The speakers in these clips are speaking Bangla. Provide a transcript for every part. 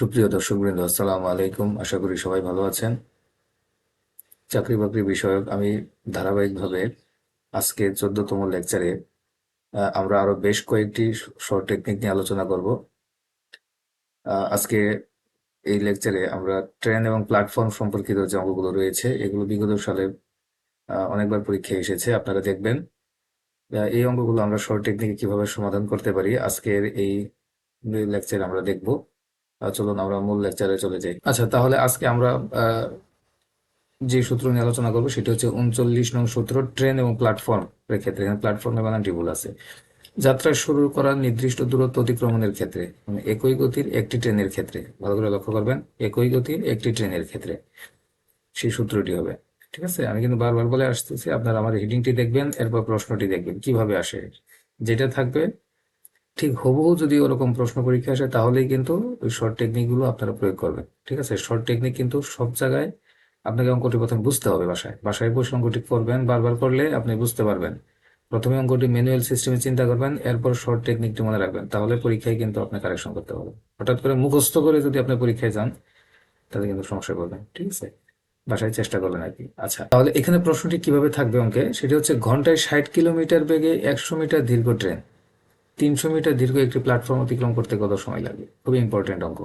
সুপ্রিয় দর্শকবৃন্দ, আসসালামু আলাইকুম। আশা করি সবাই ভালো আছেন। চাকরি বাকরি বিষয়ক আমি ধারাবাহিকভাবে আজকে চোদ্দতম লেকচারে আমরা আরও বেশ কয়েকটি শর্ট টেকনিক নিয়ে আলোচনা করব। আজকে এই লেকচারে আমরা ট্রেন এবং প্ল্যাটফর্ম সম্পর্কিত যে অঙ্কগুলো রয়েছে, এগুলো বিগত সালে অনেকবার পরীক্ষায় এসেছে, আপনারা দেখবেন। এই অঙ্কগুলো আমরা শর্ট টেকনিকে কীভাবে সমাধান করতে পারি, আজকের এই লেকচারে আমরা দেখব। চলুন আমরা মূল লেকচারে চলে যাই। আচ্ছা তাহলে আজকে আমরা যে সূত্র নিয়ে আলোচনা করব সেটা হচ্ছে উনচল্লিশ নং সূত্র, ট্রেন এবং প্ল্যাটফর্ম এর ক্ষেত্রে। এখানে প্ল্যাটফর্মে বানানটি ভুল আছে। যাত্রা শুরু করার নির্দিষ্ট দূরত্ব অতিক্রমণের ক্ষেত্রে মানে একই গতির একটি ট্রেনের ক্ষেত্রে। ভালো করে লক্ষ্য করবেন, একই গতির একটি ট্রেনের ক্ষেত্রে। সেই সূত্রটি হবে, ঠিক আছে? আমি কিন্তু বারবার বলে আসতেছি, আপনারা আমার হিডিংটি দেখবেন, এরপর প্রশ্নটি দেখবেন, কীভাবে আসে? যেটা থাকবে ঠিক হুবহু যদি ওরকম প্রশ্ন পরীক্ষা আসে, তাহলেই কিন্তু ওই শর্ট টেকনিকগুলো আপনারা প্রয়োগ করবেন। ঠিক আছে? শর্ট টেকনিক কিন্তু সব জায়গায় আপনাকে অঙ্কটি প্রথমে বুঝতে হবে বাসায়। বাসায় বসে অঙ্কটি করবেন, বারবার করলে আপনি বুঝতে পারবেন। প্রথমে অঙ্কটি ম্যানুয়াল সিস্টেমে চিন্তা করবেন, এরপর শর্ট টেকনিকটি মনে রাখবেন। তাহলে পরীক্ষায় কিন্তু আপনি কারেকশন করতে পারবেন। হঠাৎ করে মুখস্থ করে যদি আপনি পরীক্ষায় যান, তাহলে কিন্তু সমস্যা করবেন ঠিক আছে? বাসায় চেষ্টা করবেন আর কি। আচ্ছা তাহলে এখানে প্রশ্নটি কীভাবে থাকবে অঙ্কে? সেটি হচ্ছে, ঘন্টায় ষাট কিলোমিটার বেগে একশো মিটার দীর্ঘ ট্রেন তিনশো মিটার দীর্ঘ একটি প্ল্যাটফর্ম অতিক্রম করতে কত সময় লাগে? খুবই ইম্পর্টেন্ট অঙ্ক।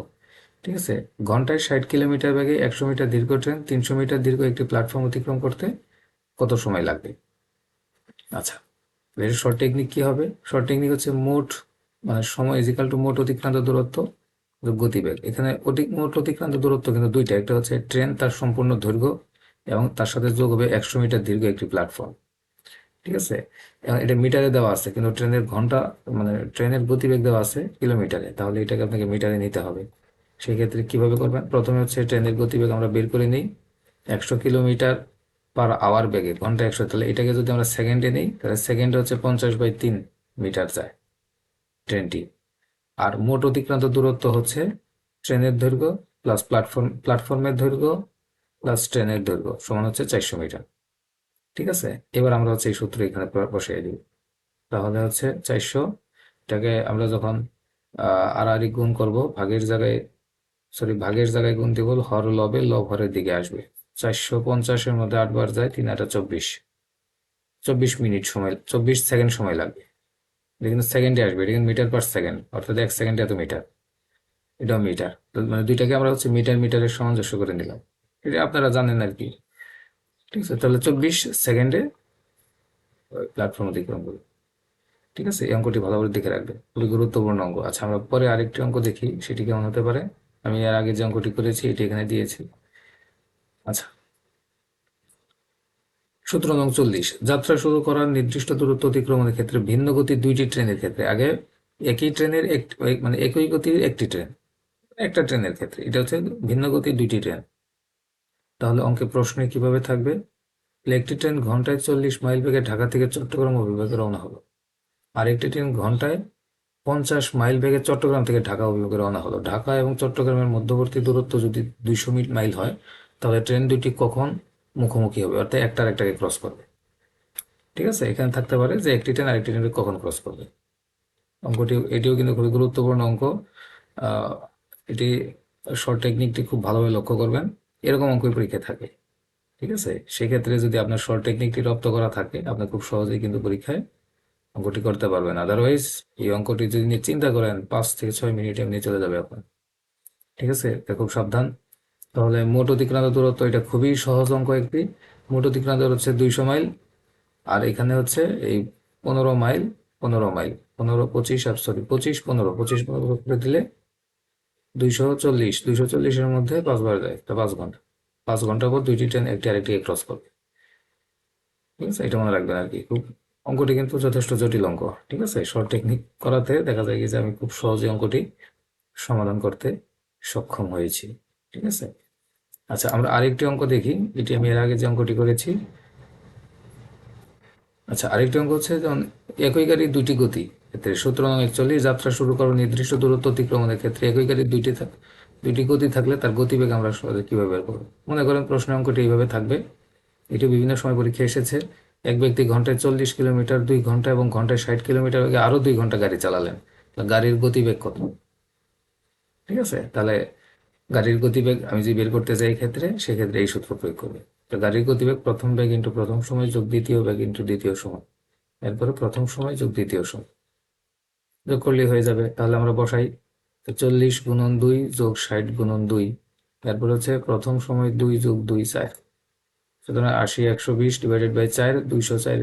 ঠিক আছে? ঘন্টায় ষাট কিলোমিটার বেগে একশো মিটার দীর্ঘ ট্রেন, তিনশো মিটার দীর্ঘ একটি প্ল্যাটফর্ম অতিক্রম করতে কত সময় লাগবে? আচ্ছা এর শর্ট টেকনিক কি হবে? শর্ট টেকনিক হচ্ছে মোট মানে সময় ইজিক্যাল টু মোট অতিক্রান্ত দূরত্ব গতিবেগ এখানে অতি, মোট অতিক্রান্ত দূরত্ব কিন্তু দুইটা, একটা হচ্ছে ট্রেন তার সম্পূর্ণ দৈর্ঘ্য এবং তার সাথে যোগ হবে একশো মিটার দীর্ঘ একটি প্ল্যাটফর্ম ঠিক আছে? এটা মিটারে দেওয়া আছে, কিন্তু ট্রেনের ঘণ্টা মানে ট্রেনের গতিবেগ দেওয়া আছে কিলোমিটারে, তাহলে এটাকে আপনাকে মিটারে নিতে হবে। সেই ক্ষেত্রে কীভাবে করবেন? প্রথমে হচ্ছে ট্রেনের গতিবেগ আমরা বের করে নিই, একশো কিলোমিটার পার আওয়ার বেগে, ঘণ্টা একশো, তাহলে এটাকে যদি আমরা সেকেন্ডে নিই, তাহলে সেকেন্ডে হচ্ছে পঞ্চাশ বাই তিন মিটার যায় ট্রেনটি। আর মোট অতিক্রান্ত দূরত্ব হচ্ছে ট্রেনের দৈর্ঘ্য, প্লাস প্ল্যাটফর্ম, প্ল্যাটফর্মের দৈর্ঘ্য, প্লাস ট্রেনের দৈর্ঘ্য, সমান হচ্ছে চারশো মিটার। ঠিক আছে? এবার আমরা হচ্ছে এই সূত্র এখানে বসিয়ে দিই। তাহলে হচ্ছে চারশো, এটাকে আমরা যখন আড়াআড়ি গুণ করব, ভাগের জায়গায়, সরি, ভাগের জায়গায় গুণ দিব, হর লবে লব হরের দিকে আসবে। চারশো পঞ্চাশের মধ্যে আটবার যায়, তিন আটা চব্বিশ। চব্বিশ মিনিট সময়, চব্বিশ সেকেন্ড সময় লাগবে। কিন্তু সেকেন্ডে আসবে, এটা কিন্তু মিটার পার সেকেন্ড, অর্থাৎ এক সেকেন্ডে এত মিটার। এটাও মিটার। মানে দুইটাকে আমরা হচ্ছে মিটার মিটারের সামঞ্জস্য করে নিলাম। এটা আপনারা জানেন আর কি। ঠিক আছে তাহলে চব্বিশ সেকেন্ডে প্ল্যাটফর্ম অতিক্রম করবে ঠিক আছে? এই অঙ্কটি ভালো করে দেখে রাখবে। খুবই গুরুত্বপূর্ণ অঙ্ক। আচ্ছা আমরা পরে আরেকটি অঙ্ক দেখি। সেটি কেমন হতে পারে? আমি এর আগে যে অঙ্কটি করেছি, এটি এখানে দিয়েছি। আচ্ছা। সূত্র নং চল্লিশ। যাত্রা শুরু করার নির্দিষ্ট দূরত্ব অতিক্রমণের ক্ষেত্রে ভিন্ন গতির দুইটি ট্রেনের ক্ষেত্রে। আগে একই ট্রেনের এক মানে একই গতির একটি ট্রেন। একটা ট্রেনের ক্ষেত্রে। এটা হচ্ছে ভিন্ন গতির দুইটি ট্রেন। তাহলে অঙ্কে প্রশ্নে কীভাবে থাকবে? একটি ট্রেন ঘন্টায় চল্লিশ মাইল বেগে ঢাকা থেকে চট্টগ্রাম অভিমুখে রওনা হলো। আর একটি ট্রেন ঘন্টায় পঞ্চাশ মাইল বেগে চট্টগ্রাম থেকে ঢাকা অভিমুখে রওনা হলো। ঢাকা এবং চট্টগ্রামের মধ্যবর্তী দূরত্ব যদি দুইশো মাইল হয়, তাহলে ট্রেন দুটি কখন মুখোমুখি হবে? অর্থাৎ একটার একটাকে ক্রস করবে। ঠিক আছে? এখানে থাকতে পারে যে একটি ট্রেন আরেকটি ট্রেনকে কখন ক্রস করবে? অঙ্কটি, এটিও কিন্তু খুবই গুরুত্বপূর্ণ অঙ্ক। এটি শর্ট টেকনিকটি খুব ভালোভাবে লক্ষ্য করবেন। এরকম অঙ্কই পরীক্ষা থাকে, ঠিক আছে? সেক্ষেত্রে যদি আপনার শর্ট টেকনিকটি রপ্ত করা থাকে, আপনি খুব সহজেই কিন্তু পরীক্ষায় অঙ্কটি করতে পারবেন। আদারওয়াইজ এই অঙ্কটি যদি নিয়ে চিন্তা করেন, পাঁচ থেকে ছয় মিনিট এমনি চলে যাবে আপনার, ঠিক আছে? এটা খুব সাবধান। তাহলে মোট অতিক্রান্ত দূরত্ব, এটা খুবই সহজ অঙ্ক একটি। মোট অতিক্রান্ত হচ্ছে দুইশো মাইল, আর এখানে হচ্ছে এই পনেরো মাইল পনেরো মাইল, পনেরো, পঁচিশ, আর সরি পঁচিশ, পনেরো পঁচিশ পনেরো করে দিলে দুইশো চল্লিশ। দুইশো চল্লিশের মধ্যে পাঁচবার যায় পাঁচ ঘণ্টা। পাঁচ ঘণ্টা পর দুইটি ট্রেন একটি আরেকটি ক্রস করবে। ঠিক আছে? এটা মনে রাখবেন আর কি। খুব অঙ্কটি কিন্তু যথেষ্ট জটিল অঙ্ক। ঠিক আছে? শর্ট টেকনিক করাতে দেখা যায় যে আমি খুব সহজে অঙ্কটি সমাধান করতে সক্ষম হয়েছি। ঠিক আছে? আচ্ছা আমরা আরেকটি অঙ্ক দেখি। এটি আমি এর আগে যে অঙ্কটি করেছি। আচ্ছা আরেকটি অঙ্ক হচ্ছে যেমন একই গাড়ির দুটি গতি, ক্ষেত্রে সতেরো নং একচল্লিশ যাত্রা শুরু করো নির্দিষ্ট দূরত্ব অতিক্রমণের ক্ষেত্রে একই গাড়ির দুইটি দুইটি গতি থাকলে তার গতিবেগ আমরা সহজে কীভাবে বের করব? মনে করেন প্রশ্ন অঙ্কটি এইভাবে থাকবে। এটি বিভিন্ন সময় পরীক্ষা এসেছে। এক ব্যক্তি ঘন্টায় চল্লিশ কিলোমিটার, দুই ঘণ্টা এবং ঘন্টায় ষাট কিলোমিটার বেগে আরও দুই ঘণ্টা গাড়ি চালালেন। গাড়ির গতিবেগ কত? ঠিক আছে? তাহলে গাড়ির গতিবেগ আমি যদি বের করতে এই ক্ষেত্রে, সেক্ষেত্রে এই সূত্র প্রয়োগ করবে। তো গাড়ির গতিবেগ প্রথম বেগ ইন্টু প্রথম সময় যোগ দ্বিতীয় বেগ ইন্টু দ্বিতীয় সময়। এরপরে প্রথম সময় যোগ দ্বিতীয় সময়। যোগ করলেই হয়ে যাবে। তাহলে আমরা বসাই। তো চল্লিশ গুণন দুই যোগ ষাট গুণন দুই। তারপর হচ্ছে প্রথম সময় দুই যোগ দুই চার। সুতরাং আশি একশো বিশ ডিভাইডেড বাই চার দুইশো চার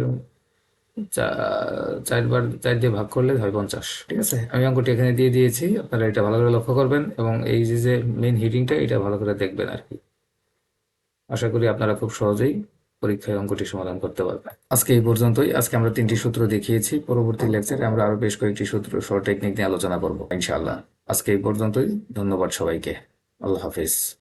চারবার চার দিয়ে ভাগ করলে হয় পঞ্চাশ। ঠিক আছে। আমি অঙ্কটি এখানে দিয়ে দিয়েছি আপনারা এটা ভালো করে লক্ষ্য করবেন এবং এই যে যে মেন হিডিংটা এটা ভালো করে দেখবেন আর কি। আশা করি আপনারা খুব সহজেই পরীক্ষায় অঙ্কটি সমাধান করতে পারবেন। আজকে এই পর্যন্তই। আজকে আমরা তিনটি সূত্র দেখিয়েছি। পরবর্তী লেকচারে আমরা আরও বেশ কয়েকটি সূত্র সহ টেকনিক নিয়ে আলোচনা করব ইনশাআল্লাহ। আজকে এই পর্যন্তই। ধন্যবাদ সবাইকে। আল্লাহ হাফিজ।